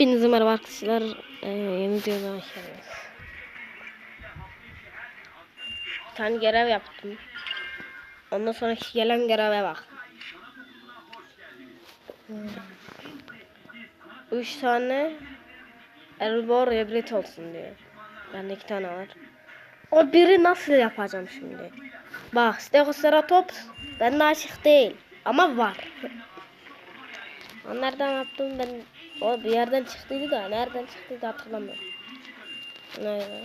Hepinize merhaba arkadaşlar. Ee, yeni videoda hoş geldiniz. Bir tane görev yaptım. Ondan sonra gelen göreve bak. Hmm. Üç tane Elbor Rebrit olsun diyor. Bende iki tane var. O biri nasıl yapacağım şimdi? Bak Stegoceratops bende açık değil. Ama var. O nereden yaptım ben? O bir yerden çıktıydı da nereden çıktıydı hatırlamıyorum. Neyse.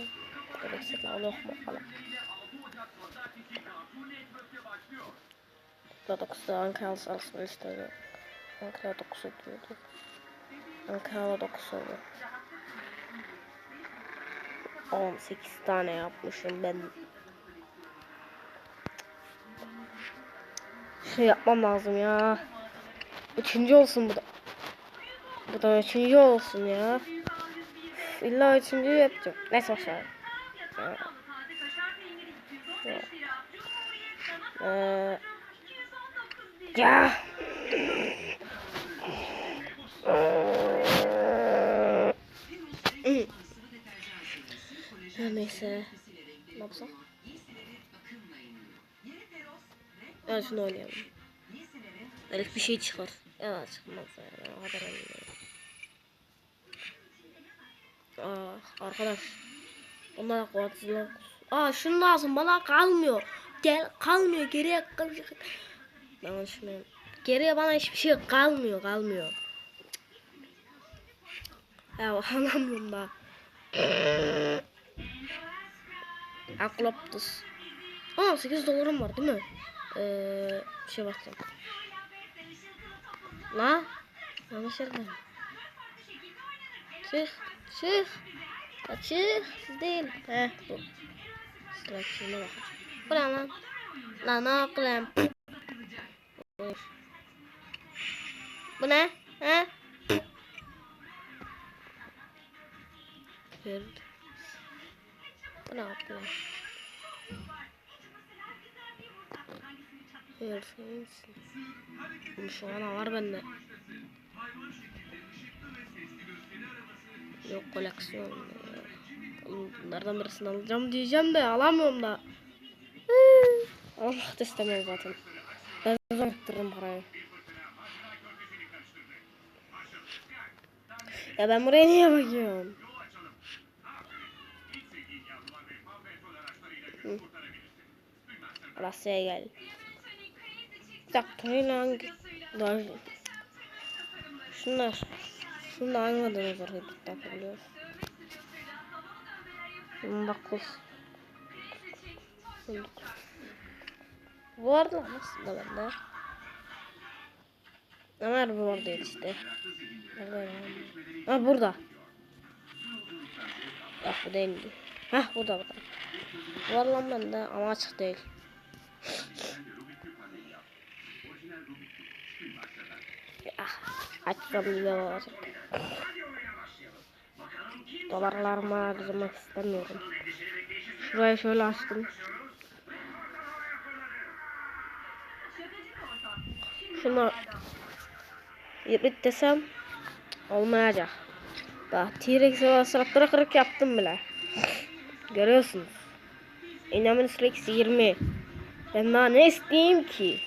Gereksiz oluyor mu falan. Burada 9'da Ankara Salsın istedi. Ankara 9 diyordu. Ankara 9 oldu. 18 tane yapmışım ben. Şey yapmam lazım ya. Üçüncü olsun bu da. Bu da üçüncü olsun ya. Üf, İlla üçüncü yapacağım. Neyse boşver. Ya. Ya. Ee, ya. Neyse. Ne yapsak? Ya şunu oynayalım. Belki bir şey çıkar. Ya çıkmaz ya. Kadar eminim. Aa, arkadaş. Onlar kuvvetsizler. Aa şunu lazım bana kalmıyor. Gel kalmıyor geriye kalacak. Ben düşünüyorum. Geriye bana hiçbir şey kalmıyor kalmıyor. Ya anlamıyorum da. Akloptus. Aa 8 dolarım var değil mi? Ee, bir şey bakacağım. La. Yanlış yerden. Çık. Çık. Ya çık. Siz değil. Heh bu. Sıra şuna bakacağım. Bu ne lan? Lan ne yapayım? Bu ne? He? Kırd. Bu ne yapıyor? Hırsız. Şu an var bende. Yok koleksiyon. Bunlardan birisini alacağım diyeceğim de alamıyorum da. Hı. Allah da istemiyorum zaten. Ben zor ettiririm parayı. Ya ben buraya niye bakıyorum? Hı. Rusya'ya gel. Bir dakika yine hangi... Daha... Şunlar. Şunlar hangi dinozor yapabiliyoruz? Dokuz. Şunun dokuz. Bu vardı lan aslında bende. Ömer bu orada işte. Nerede? Ha burada. Bak bu değildi. Hah burada burada. Var lan bende ama açık değil. Açsam güzel olacak. Dolarlarımı harcamak istemiyorum. Şurayı şöyle açtım. Şunu yıprit desem olmayacak. Bak T-Rex'e basarak kırık yaptım bile. Görüyorsunuz. Inaminus Rex 20. Ben daha ne isteyeyim ki?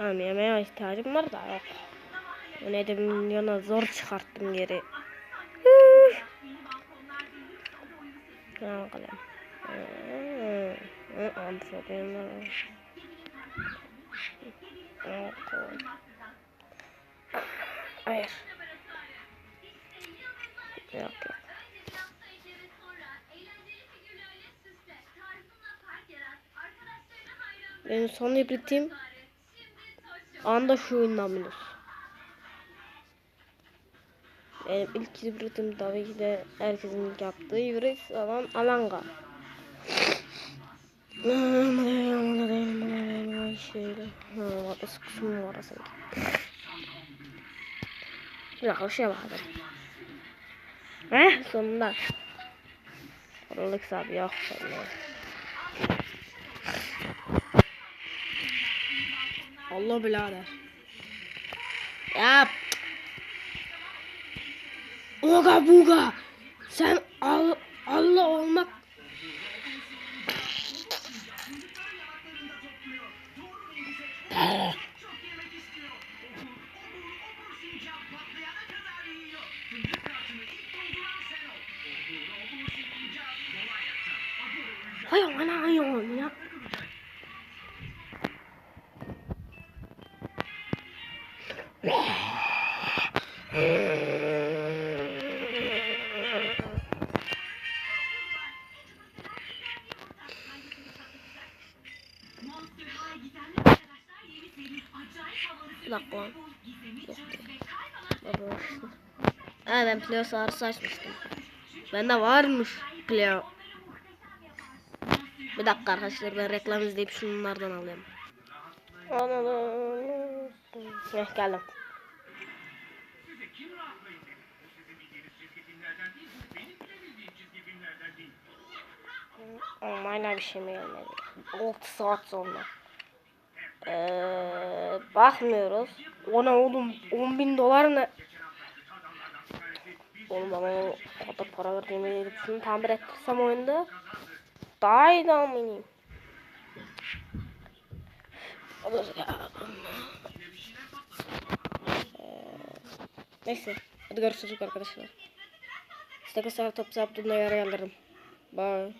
Tamam yemeğe ihtiyacım var da yok. Yine de milyona zor çıkarttım geri. Ne kalem. Amfodin. Hayır. Yok yok. Benim son hibritim anda şu oyunlanmış. Benim ilk hibritim tabii ki de herkesin ilk yaptığı hibrit olan Alanga. Şöyle. Ha, orada kısmı var aslında. Bir dakika bir şeye bakalım. Heh sonunda. Oralık sabi yok. Sonunda. Allah birader. Ya. Oga buga. Sen al, Allah olmak Hay ana hayvan ya. Dakika lan. Baba. Ha ben Pleo sarısı açmıştım. Bende varmış Pleo. Bir dakika arkadaşlar ben reklam izleyip şunlardan alayım. Heh, geldim. Ama hala bir şey mi gelmedi? 6 saat sonra. Ee, bakmıyoruz. Ona oğlum 10 bin dolar ne? Oğlum bana o kadar para verdiğimi şunu tamir ettirsem oyunda daha iyi. Olur ya. Ee, Neyse. Hadi görüşürüz arkadaşlar. İşte kısa top saptığında yarı alırım. Bye.